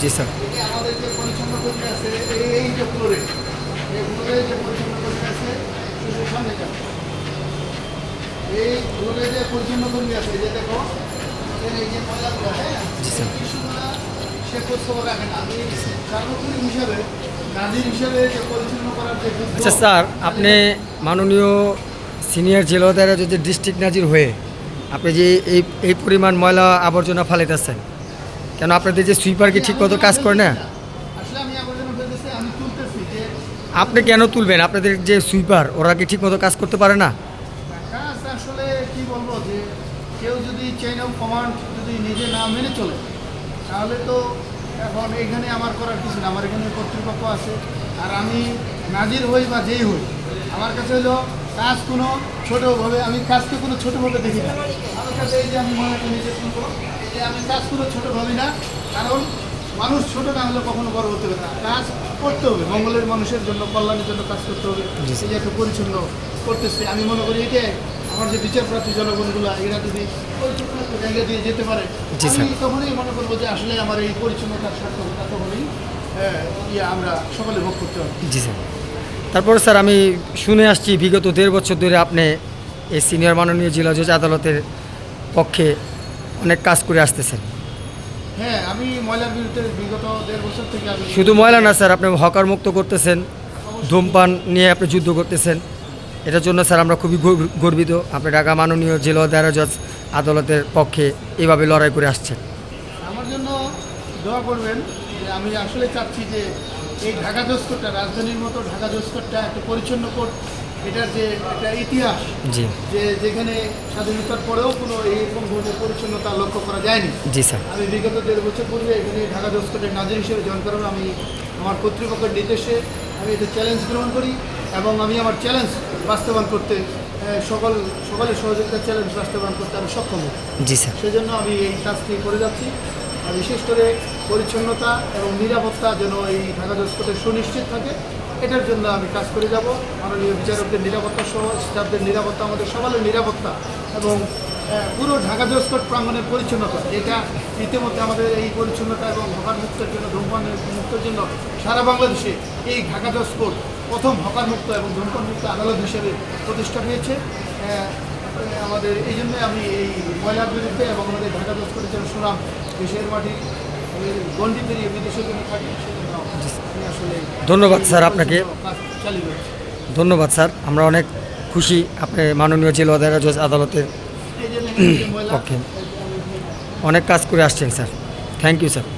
জি sir. এই যে পরিচ্ছন্ন কর্মী আছে যে দেখো এই যে ময়লাগুলো হ্যাঁ? সে রাখে না। আমি সার্বক্ষণিক হিসাবে আচ্ছা স্যার আপনি মাননীয় সিনিয়র জেলাদারে যদি ডিস্ট্রিক্ট নাজির হয়ে আপনি যে এই এই পরিমাণ ময়লা আবর্জনা ফালাইতেছেন কেন আপনাদের যে সুইপার কি ঠিক মতো কাজ করে না? আপনি কেন তুলবেন? আপনাদের যে সুইপার ওরা কি ঠিক মতো কাজ করতে পারে না? কাজ আসলে বলব যে, কেউ যদি কমান্ড যদি নিজে না মেনে চলে, তাহলে তো এখন এখানে আমার করার কিছু না। আমার এখানে কর্তৃপক্ষ আছে, আর আমি নাজির হই বা যেই হই, আমার কাছে কাজ কোনো ছোটোভাবে, আমি কাজকে কোনো ছোটোভাবে দেখি না। আমার কাছে এই যে আমি মহিলাকে নিজে শুনব এই যে আমি কাজ কোনো ছোটো ভাবি না কারণ মানুষ ছোট না হলে কখনো বড় হতে পারে না। কাজ করতে হবে মঙ্গলের মানুষের জন্য কল্যাণের জন্য কাজ করতে হবে। এই একটা পরিচ্ছন্ন করতেছে আমি মনে করি এটাই। আমার যে বিচার প্রার্থী জনগণগুলো এরা যদি পরিচ্ছন্ন একটা জায়গা দিয়ে যেতে পারে আমি তখনই মনে করব যে আসলে আমার এই পরিচ্ছন্নতার সার্থকতা তখনই ইয়ে আমরা সকলে ভোগ করতে হবে। জি স্যার। তারপর স্যার আমি শুনে আসছি বিগত দেড় বছর ধরে আপনি এই সিনিয়র মাননীয় জেলা জজ আদালতের পক্ষে অনেক কাজ করে আসতেছেন। হ্যাঁ আমি ময়লার বিরুদ্ধে বিগত দেড় বছর থেকে আমি শুধু ময়লা না স্যার আপনি হকার মুক্ত করতেছেন ধূমপান নিয়ে আপনি যুদ্ধ করতেছেন। এটার জন্য স্যার আমরা খুবই গর্বিত। আপনি ঢাকা মাননীয় জেলা দায়রা জজ আদালতের পক্ষে এভাবে লড়াই করে আসছেন। আমার জন্য দোয়া করবেন আমি আসলে চাচ্ছি যে এই ঢাকা জস্করটা রাজধানীর মতো ঢাকা জস্করটা একটা পরিচ্ছন্ন কোর্ট এটার যে একটা ইতিহাস যে যেখানে স্বাধীনতার পরেও কোনো এইরকম ধরনের পরিচ্ছন্নতা লক্ষ্য করা যায়নি। জি স্যার। আমি বিগত দেড় বছর পূর্বে এখানে ঢাকা জস্করের নাজির হিসেবে জয়েন করার আমি আমার কর্তৃপক্ষের নির্দেশে আমি এতে চ্যালেঞ্জ গ্রহণ করি এবং আমি আমার চ্যালেঞ্জ বাস্তবায়ন করতে সকল সকলের সহযোগিতার চ্যালেঞ্জ বাস্তবায়ন করতে আমি সক্ষম হই। জি স্যার। সেজন্য আমি এই কাজটি করে যাচ্ছি। আর বিশেষ করে পরিচ্ছন্নতা এবং নিরাপত্তা যেন এই ঢাকা জজকোর্টে সুনিশ্চিত থাকে এটার জন্য আমি কাজ করে যাব। মাননীয় বিচারকদের নিরাপত্তা সহ স্টাফদের নিরাপত্তা, আমাদের সবালের নিরাপত্তা এবং পুরো ঢাকা জজকোর্ট প্রাঙ্গণের পরিচ্ছন্নতা। এটা ইতিমধ্যে আমাদের এই পরিচ্ছন্নতা এবং হকার মুক্তের জন্য ধূমপান মুক্তের জন্য সারা বাংলাদেশে এই ঢাকা জজকোর্ট প্রথম হকার মুক্ত এবং ধূমপান মুক্ত আদালত হিসেবে প্রতিষ্ঠা পেয়েছে আমাদের এই জন্য আমি এই ময়লার বিরুদ্ধে এবং আমাদের ঢাকা দস্করের জন্য সুনাম, দেশের মাটি গন্ডি পেরিয়ে বিদেশের জন্য থাকি সেজন্য ধন্যবাদ স্যার আপনাকে। ধন্যবাদ স্যার, আমরা অনেক খুশি আপনি মাননীয় জেল জজ আদালতের পক্ষে। অনেক কাজ করে আসছেন স্যার। Thank you sir.